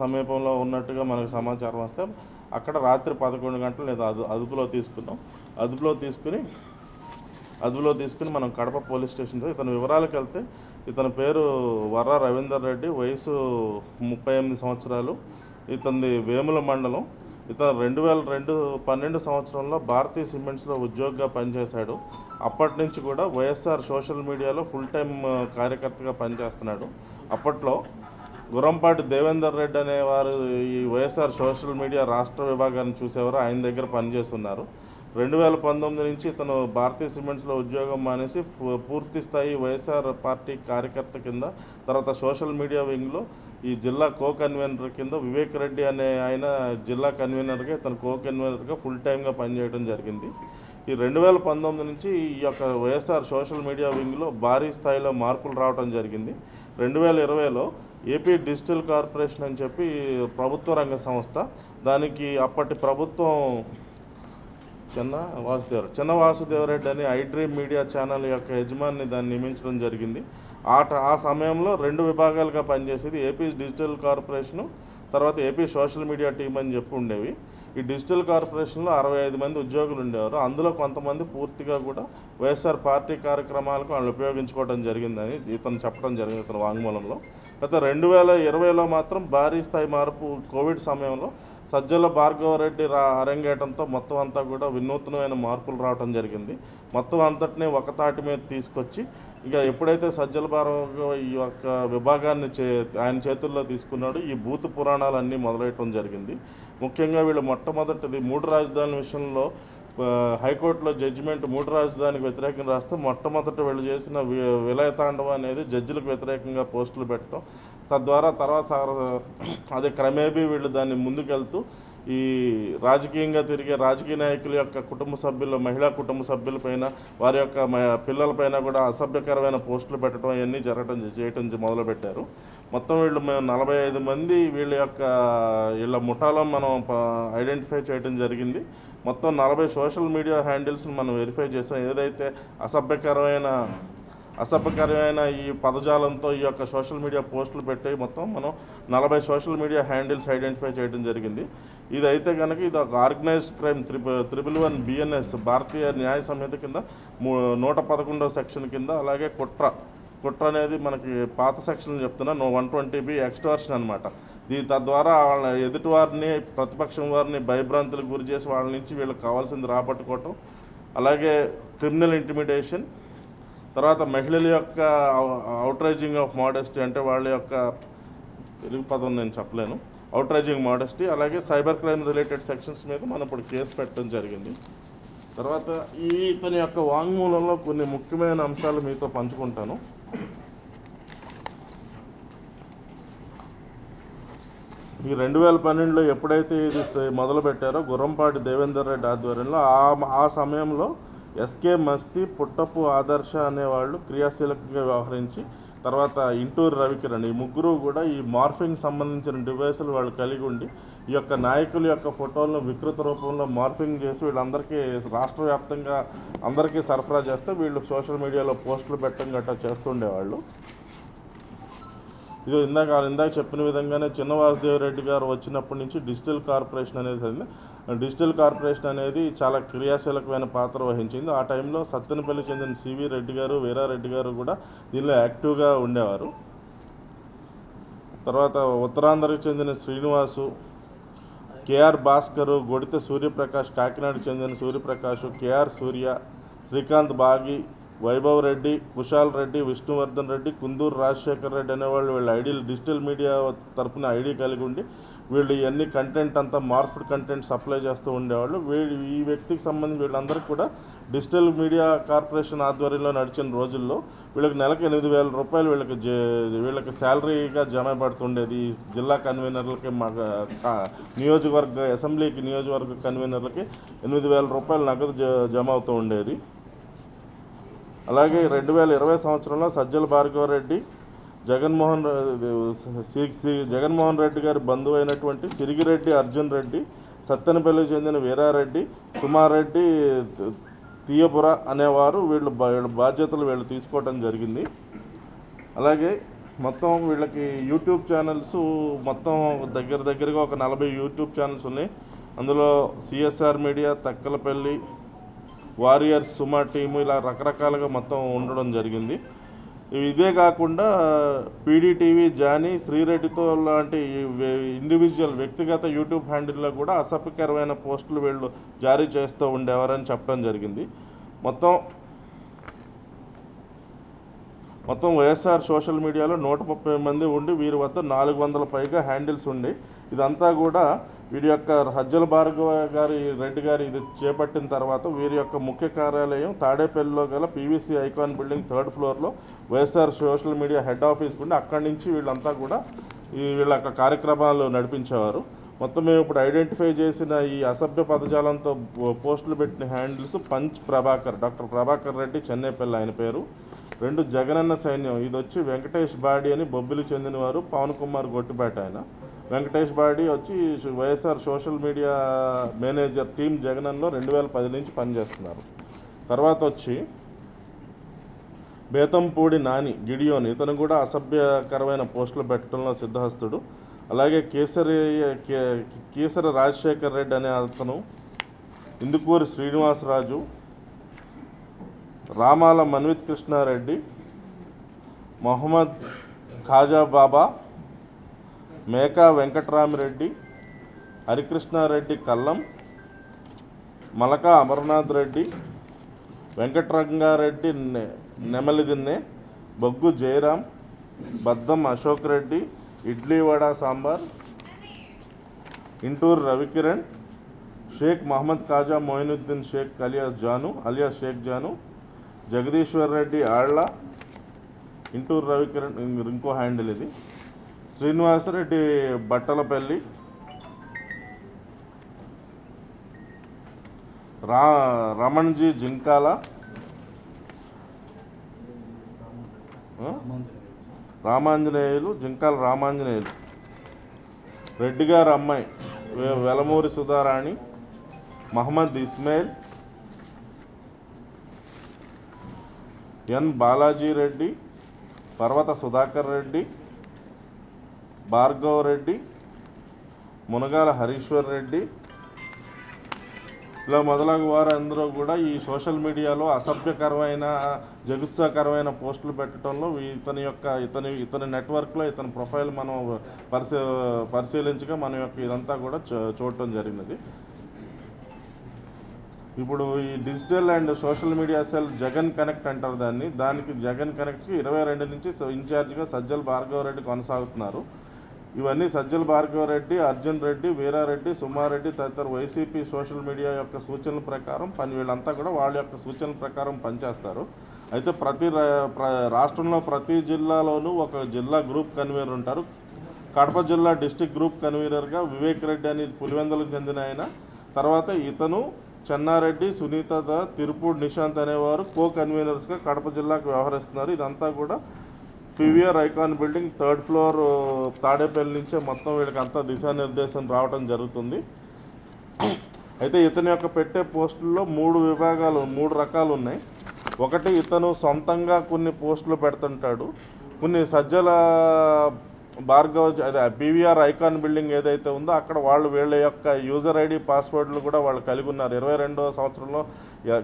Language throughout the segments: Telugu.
సమీపంలో ఉన్నట్టుగా మనకు సమాచారం వస్తే అక్కడ రాత్రి పదకొండు గంటలు నేను అదు అదుపులో తీసుకున్నాం. అదుపులో తీసుకుని అదుపులో తీసుకుని మనం కడప పోలీస్ స్టేషన్లో ఇతని వివరాలకు వెళ్తే ఇతని పేరు వర్ర రవీందర్ రెడ్డి వయసు ముప్పై ఎనిమిది సంవత్సరాలు ఇతనిది వేముల మండలం. ఇతను రెండు వేల రెండు పన్నెండు సంవత్సరంలో భారతీయ సిమెంట్స్లో ఉద్యోగిగా పనిచేశాడు. అప్పటి నుంచి కూడా వైఎస్ఆర్ సోషల్ మీడియాలో ఫుల్ టైం కార్యకర్తగా పనిచేస్తున్నాడు. అప్పట్లో గురంపాటి దేవేందర్ రెడ్డి అనేవారు ఈ వైఎస్ఆర్ సోషల్ మీడియా రాష్ట్ర విభాగాన్ని చూసేవారు. ఆయన దగ్గర పనిచేస్తున్నారు. రెండు వేల పంతొమ్మిది నుంచి ఇతను భారతీయ సిమెంట్స్లో ఉద్యోగం మానేసి పూ- పూర్తి స్థాయి వైఎస్ఆర్ పార్టీ కార్యకర్త కింద తర్వాత సోషల్ మీడియా వింగ్లో ఈ జిల్లా కో కన్వీనర్ కింద వివేక్ రెడ్డి అనే ఆయన జిల్లా కన్వీనర్గా ఇతను కో కన్వీనర్గా ఫుల్ టైమ్గా పనిచేయడం జరిగింది. ఈ రెండు వేల పంతొమ్మిది నుంచి ఈ యొక్క వైఎస్ఆర్ సోషల్ మీడియా వింగ్లో భారీ స్థాయిలో మార్పులు రావడం జరిగింది. రెండు వేల ఇరవైలో ఏపీ డిజిటల్ కార్పొరేషన్ అని చెప్పి ప్రభుత్వ రంగ సంస్థ. దానికి అప్పటి ప్రభుత్వం చిన్న వాసుదేవర చిన్న వాసుదేవరెడ్డి అని ఐ డ్రీమ్ మీడియా ఛానల్ యొక్క యజమాని దాన్ని నియమించడం జరిగింది. ఆ ట- ఆ సమయంలో రెండు విభాగాలుగా పనిచేసేది ఏపీ డిజిటల్ కార్పొరేషను తర్వాత ఏపీ సోషల్ మీడియా టీం అని చెప్పి ఉండేవి. ఈ డిజిటల్ కార్పొరేషన్లో అరవై ఐదు మంది ఉద్యోగులు ఉండేవారు. అందులో కొంతమంది పూర్తిగా కూడా వైఎస్ఆర్ పార్టీ కార్యక్రమాలకు వాళ్ళు ఉపయోగించుకోవడం జరిగిందని ఇతను చెప్పడం జరిగింది ఇతను వాంగ్మూలంలో. గత రెండు వేల ఇరవైలో మాత్రం భారీ స్థాయి మార్పు కోవిడ్ సమయంలో సజ్జల భార్గవరెడ్డి రా అరంగేయడంతో మొత్తం అంతా కూడా వినూత్నమైన మార్పులు రావడం జరిగింది. మొత్తం అంతటినీ ఒక తాటి మీద తీసుకొచ్చి ఇక ఎప్పుడైతే సజ్జల భార్గవ ఈ యొక్క విభాగాన్ని చే ఆయన చేతుల్లో తీసుకున్నాడు ఈ భూత పురాణాలన్నీ మొదలయటం జరిగింది. ముఖ్యంగా వీళ్ళు మొట్టమొదటిది మూడు రాజధానుల విషయంలో హైకోర్టులో జడ్జిమెంట్ మూడు రాజధానికి వ్యతిరేకంగా రాస్తే మొట్టమొదట వీళ్ళు చేసిన వి- విలయతాండవం అనేది జడ్జిలకు వ్యతిరేకంగా పోస్టులు పెట్టడం తద్వారా తర్వాత అదే క్రమేపీ వీళ్ళు దాన్ని ముందుకెళ్తూ ఈ రాజకీయంగా తిరిగే రాజకీయ నాయకుల యొక్క కుటుంబ సభ్యులు మహిళా కుటుంబ సభ్యులపైన వారి యొక్క పిల్లలపైన కూడా అసభ్యకరమైన పోస్టులు పెట్టడం అవన్నీ జరగడం చేయటం మొదలుపెట్టారు. మొత్తం వీళ్ళు మేము నలభై ఐదు మంది వీళ్ళ యొక్క వీళ్ళ ముఠాలో మనం ఐడెంటిఫై చేయడం జరిగింది. మొత్తం నలభై సోషల్ మీడియా హ్యాండిల్స్ని మనం వెరిఫై చేసాం. ఏదైతే అసభ్యకరమైన అసభ్యకరమైన ఈ పదజాలంతో ఈ యొక్క సోషల్ మీడియా పోస్టులు పెట్టి మొత్తం మనం నలభై సోషల్ మీడియా హ్యాండిల్స్ ఐడెంటిఫై చేయడం జరిగింది. ఇది అయితే కనుక ఇది ఒక organised crime triple triple one BNS Bharatiya Nyaya Sanhita కింద నూట పదకొండవ సెక్షన్ కింద అలాగే కుట్ర. కుట్ర అనేది మనకి పాత సెక్షన్ చెప్తున్నా నో వన్ ట్వంటీ బి ఎక్స్టోర్షన్ అనమాట దీని తద్వారా వాళ్ళ ఎదుటి వారిని ప్రతిపక్షం వారిని భయభ్రాంతులకు గురి చేసి వాళ్ళ నుంచి వీళ్ళకి కావాల్సింది రాబట్టుకోవటం అలాగే క్రిమినల్ ఇంటిమిడేషన్ తర్వాత మహిళల యొక్క అవుట్రైజింగ్ ఆఫ్ మోడెస్టీ అంటే వాళ్ళ యొక్క తెలుగు పదం నేను చెప్పలేను. అవుట్రైజింగ్ మోడెస్టీ అలాగే సైబర్ క్రైమ్ రిలేటెడ్ సెక్షన్స్ మీద మనం ఇప్పుడు కేసు పెట్టడం జరిగింది. తర్వాత ఈ ఇతని యొక్క వాంగ్మూలంలో కొన్ని ముఖ్యమైన అంశాలు మీతో పంచుకుంటాను. ఈ రెండు వేల పన్నెండులో ఎప్పుడైతే ఇది మొదలు పెట్టారో గుర్రంపాటి దేవేందర్ రెడ్డి ఆధ్వర్యంలో ఆ ఆ సమయంలో ఎస్కే మస్తి పుట్టపు ఆదర్శ అనేవాళ్ళు క్రియాశీలకంగా వ్యవహరించి తర్వాత ఇంటూరు రవికిరణ్ ఈ ముగ్గురు కూడా ఈ మార్ఫింగ్ సంబంధించిన డివైసులు వాళ్ళు కలిగి ఉండి ఈ యొక్క నాయకుల యొక్క ఫోటోలను వికృత రూపంలో మార్ఫింగ్ చేసి వీళ్ళందరికీ రాష్ట్ర వ్యాప్తంగా అందరికీ సరఫరా చేస్తే వీళ్ళు సోషల్ మీడియాలో పోస్టులు పెట్టడం గట్రా చేస్తుండేవాళ్ళు ఇది ఇందాక ఇందాక చెప్పిన విధంగానే చిన్న వాసుదేవరెడ్డి గారు వచ్చినప్పటి నుంచి డిజిటల్ కార్పొరేషన్ అనేది అయింది. డిజిటల్ కార్పొరేషన్ అనేది చాలా క్రియాశీలకమైన పాత్ర వహించింది. ఆ టైంలో సత్తెనపల్లి చెందిన సివి రెడ్డి గారు వీరారెడ్డి గారు కూడా దీనిలో యాక్టివ్గా ఉండేవారు. తర్వాత ఉత్తరాంధ్రకు చెందిన శ్రీనివాసు కేఆర్ భాస్కర్ గొడిత సూర్యప్రకాష్ కాకినాడకు చెందిన సూర్యప్రకాష్ కేఆర్ సూర్య శ్రీకాంత్ బాగి వైభవ్ రెడ్డి కుశాల్ రెడ్డి విష్ణువర్ధన్ రెడ్డి కుందూరు రాజశేఖర్ రెడ్డి అనేవాళ్ళు వీళ్ళ ఐడీలు డిజిటల్ మీడియా తరపున ఐడి కలిగి ఉండి వీళ్ళు ఇవన్నీ కంటెంట్ అంతా మార్ఫ్డ్ కంటెంట్ సప్లై చేస్తూ ఉండేవాళ్ళు. వీళ్ళు ఈ వ్యక్తికి సంబంధించి వీళ్ళందరికీ కూడా డిజిటల్ మీడియా కార్పొరేషన్ ఆధ్వర్యంలో నడిచిన రోజుల్లో వీళ్ళకి నెలకు ఎనిమిది వేల రూపాయలు వీళ్ళకి వీళ్ళకి శాలరీగా జమ పడుతుండేది. జిల్లా కన్వీనర్లకి మా నియోజకవర్గ అసెంబ్లీకి నియోజకవర్గ కన్వీనర్లకి ఎనిమిది వేల రూపాయలు నగదు జ- జమ అవుతూ ఉండేది. అలాగే రెండు వేల ఇరవై సంవత్సరంలో సజ్జల భార్గవరెడ్డి జగన్మోహన్ రె- జగన్మోహన్ రెడ్డి గారి బంధువు అయినటువంటి సిరిగిరెడ్డి అర్జున్ రెడ్డి సత్తెనపల్లికి చెందిన వీరారెడ్డి సుమారెడ్డి తీయపుర అనేవారు వీళ్ళు వీళ్ళ బాధ్యతలు వీళ్ళు తీసుకోవటం జరిగింది. అలాగే మొత్తం వీళ్ళకి యూట్యూబ్ ఛానల్స్ మొత్తం దగ్గర దగ్గరగా ఒక నలభై యూట్యూబ్ ఛానల్స్ ఉన్నాయి. అందులో సిఎస్ఆర్ మీడియా తక్కలపల్లి వారియర్స్ సుమా టీము ఇలా రకరకాలుగా మొత్తం ఉండడం జరిగింది. ఇదే కాకుండా పీడీటీవీ జానీ శ్రీరెడ్డితో లాంటి ఇండివిజువల్ వ్యక్తిగత యూట్యూబ్ హ్యాండిల్లో కూడా అసభ్యకరమైన పోస్టులు వీళ్ళు జారీ చేస్తూ ఉండేవారని చెప్పడం జరిగింది. మొత్తం మొత్తం వైఎస్ఆర్ సోషల్ మీడియాలో నూట ముప్పై మంది ఉండి వీరి వద్ద నాలుగు వందల పైగా హ్యాండిల్స్ ఉండి ఇదంతా కూడా వీరి యొక్క హజ్జల భార్గవ గారి రెడ్డి గారి ఇది చేపట్టిన తర్వాత వీరి యొక్క ముఖ్య కార్యాలయం తాడేపల్లిలో గల పీవీసీ ఐకాన్ బిల్డింగ్ థర్డ్ ఫ్లోర్లో YSR social media head office ఉండి అక్కడి నుంచి వీళ్ళంతా కూడా ఈ వీళ్ళ యొక్క కార్యక్రమాలు నడిపించేవారు. మొత్తం మేము ఇప్పుడు ఐడెంటిఫై చేసిన ఈ అసభ్య పదజాలంతో పోస్టులు పెట్టిన handles punch Prabhakar doctor Prabhakar Reddy Chennaipalli ఆయన పేరు. రెండు జగనన్న సైన్యం ఇది వచ్చి వెంకటేష్ బాడీ అని బొబ్బిలి చెందినవారు పవన్ కుమార్ గొట్టిపేట ఆయన. వెంకటేష్ బాడీ వచ్చి YSR social media manager team జగనన్లో రెండు వేల పది నుంచి పనిచేస్తున్నారు. తర్వాత వచ్చి బేతంపూడి నాని గిడియోని ఇతను కూడా అసభ్యకరమైన పోస్టులు పెట్టడంలో సిద్ధహస్తుడు. అలాగే కేసరి కే- కేసరి రాజశేఖర్ రెడ్డి అనే అతను ఇందుకూరి శ్రీనివాసరాజు రామాల మన్విత్ కృష్ణారెడ్డి మొహమ్మద్ ఖాజా బాబా మేకా వెంకట్రామిరెడ్డి హరికృష్ణారెడ్డి కల్లం మలకా అమర్నాథ్ రెడ్డి వెంకటరంగారెడ్డి నెమలిదిన్నె బొగ్గు జయరాం బద్దం అశోక్ రెడ్డి ఇడ్లీ వడ సాంబార్ ఇంటూరు రవికిరణ్ షేక్ మహమ్మద్ ఖాజా మొయినుద్దీన్ షేక్ అలియాస్ జాను అలియా షేక్ జాను జగదీశ్వర్ రెడ్డి ఆళ్ళ ఇంటూరు రవికిరణ్ ఇంకో హ్యాండిల్ ఇది. శ్రీనివాసరెడ్డి బట్టలపల్లి. రా రమణ్జీ జింకాల. రామాంజనేయులు జింకాల రామాంజనేయులు. రెడ్డి గారు అమ్మాయి వెలమూరి సుధారాణి మహమ్మద్ ఇస్మాయిల్. ఎన్ బాలాజీ రెడ్డి పర్వత సుధాకర్ రెడ్డి. భార్గవ్ రెడ్డి మునగాల హరీశ్వర్ రెడ్డి ఇలా మొదలగు వారందరూ కూడా ఈ సోషల్ మీడియాలో అసభ్యకరమైన జగుత్సాకరమైన పోస్టులు పెట్టడంలో ఇతని యొక్క ఇతని ఇతని నెట్వర్క్లో ఇతని ప్రొఫైల్ మనం పరిశీ పరిశీలించగా మన యొక్క ఇదంతా కూడా చూడటం జరిగినది. ఇప్పుడు ఈ digital and social media cell Jagan connect అంటారు దాన్ని. దానికి జగన్ కనెక్ట్కి ఇరవై రెండు నుంచి స- ఇన్ఛార్జిగా సజ్జల భార్గవరెడ్డి కొనసాగుతున్నారు. ఇవన్నీ సజ్జల భార్గవరెడ్డి అర్జున్ రెడ్డి వీరారెడ్డి సుమారెడ్డి తదితర వైసీపీ సోషల్ మీడియా యొక్క సూచనల ప్రకారం పని వీళ్ళంతా కూడా వాళ్ళ యొక్క సూచనల ప్రకారం పనిచేస్తారు. అయితే ప్రతి రా- ప్ర- రాష్ట్రంలో ప్రతి జిల్లాలోనూ ఒక జిల్లా గ్రూప్ కన్వీనర్ ఉంటారు. కడప జిల్లా డిస్టిక్ గ్రూప్ కన్వీనర్గా వివేక్ రెడ్డి అని పులివెందులకు చెందిన ఆయన. తర్వాత ఇతను చెన్నారెడ్డి సునీత తిరుపూడి నిశాంత్ అనేవారు కో కన్వీనర్స్గా కడప జిల్లాకు వ్యవహరిస్తున్నారు. ఇదంతా కూడా PVR icon building third floor Tadepalli నుంచే మొత్తం వీళ్ళకి అంతా దిశానిర్దేశం రావడం జరుగుతుంది. అయితే ఇతని యొక్క పెట్టే పోస్టుల్లో మూడు విభాగాలు మూడు రకాలు ఉన్నాయి. ఒకటి ఇతను సొంతంగా కొన్ని పోస్టులు పెడుతుంటాడు. కొన్ని సజ్జల భార్గవ అదే పీవీఆర్ ఐకాన్ బిల్డింగ్ ఏదైతే ఉందో అక్కడ వాళ్ళు వీళ్ళ యొక్క యూజర్ ఐడి పాస్వర్డ్లు కూడా వాళ్ళు కలిగి ఉన్నారు. ఇరవై రెండవ సంవత్సరంలో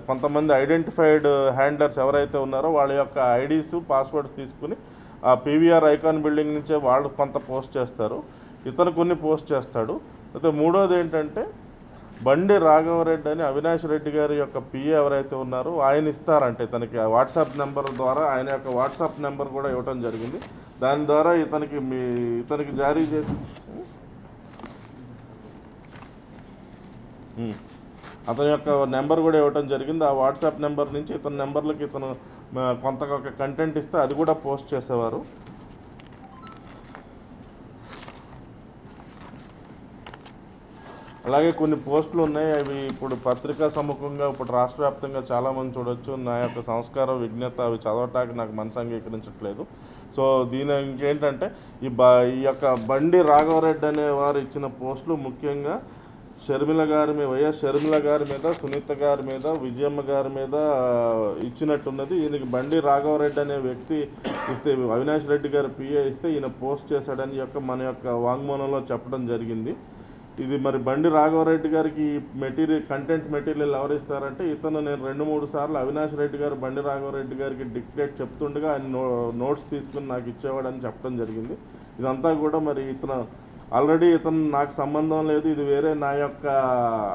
కొంతమంది ఐడెంటిఫైడ్ హ్యాండర్స్ ఎవరైతే ఉన్నారో వాళ్ళ యొక్క ఐడీస్ పాస్వర్డ్స్ తీసుకుని ఆ పీవీఆర్ ఐకాన్ బిల్డింగ్ నుంచే వాళ్ళు కొంత పోస్ట్ చేస్తారు. ఇతను కొన్ని పోస్ట్ చేస్తాడు. అయితే మూడోది ఏంటంటే బండి రాఘవరెడ్డి అని అవినాష్ రెడ్డి గారి యొక్క పిఏ ఎవరైతే ఉన్నారో ఆయన ఇస్తారంటే ఇతనికి. ఆ వాట్సాప్ నెంబర్ ద్వారా ఆయన యొక్క వాట్సాప్ నెంబర్ కూడా ఇవ్వటం జరిగింది. దాని ద్వారా ఇతనికి మీ ఇతనికి జారీ చేసి అతని యొక్క నెంబర్ కూడా ఇవ్వటం జరిగింది. ఆ వాట్సాప్ నెంబర్ నుంచి ఇతని నెంబర్లకి ఇతను కొంత ఒక కంటెంట్ ఇస్తే అది కూడా పోస్ట్ చేసేవారు. అలాగే కొన్ని పోస్టులు ఉన్నాయి అవి ఇప్పుడు పత్రికా సముఖంగా ఇప్పుడు రాష్ట్ర వ్యాప్తంగా చాలామంది చూడొచ్చు. నా యొక్క సంస్కారం విజ్ఞత అవి చదవటానికి నాకు మనసు అంగీకరించట్లేదు సో దీని ఇంకేంటంటే ఈ బ ఈ యొక్క బండి రాఘవరెడ్డి అనే వారు ఇచ్చిన పోస్టులు ముఖ్యంగా షర్మిల గారి మీద వైఎస్ షర్మిల గారి మీద సునీత గారి మీద విజయమ్మ గారి మీద ఇచ్చినట్టున్నది. ఈయనకి బండి రాఘవరెడ్డి అనే వ్యక్తి ఇస్తే అవినాష్ రెడ్డి గారు పిఏ ఇస్తే ఈయన పోస్ట్ చేశాడని యొక్క మన యొక్క వాంగ్మూలంలో చెప్పడం జరిగింది. ఇది మరి బండి రాఘవరెడ్డి గారికి మెటీరియల్ కంటెంట్ మెటీరియల్ ఎవరిస్తారంటే ఇతను నేను రెండు మూడు సార్లు అవినాష్ రెడ్డి గారు బండి రాఘవరెడ్డి గారికి డిక్టేట్ చెప్తుండగా ఆయన నో నోట్స్ తీసుకుని నాకు ఇచ్చేవాడని చెప్పడం జరిగింది. ఇదంతా కూడా మరి ఇతను ఆల్రెడీ ఇతను నాకు సంబంధం లేదు ఇది వేరే నా యొక్క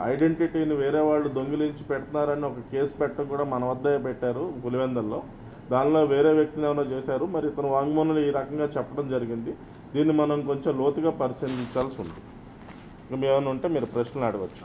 ఐడెంటిటీని వేరే వాళ్ళు దొంగిలించి పెడుతున్నారని ఒక కేసు పెట్టడం కూడా మన వద్దే పెట్టారు పులివెందల్లో. దానిలో వేరే వ్యక్తిని ఏమైనా చేశారు? మరి ఇతను వాంగ్మూలంలో ఈ రకంగా చెప్పడం జరిగింది. దీన్ని మనం కొంచెం లోతుగా పరిశీలించాల్సి ఉంది ఇంకా ఏమైనా ఉంటే మీరు ప్రశ్నలు అడగచ్చు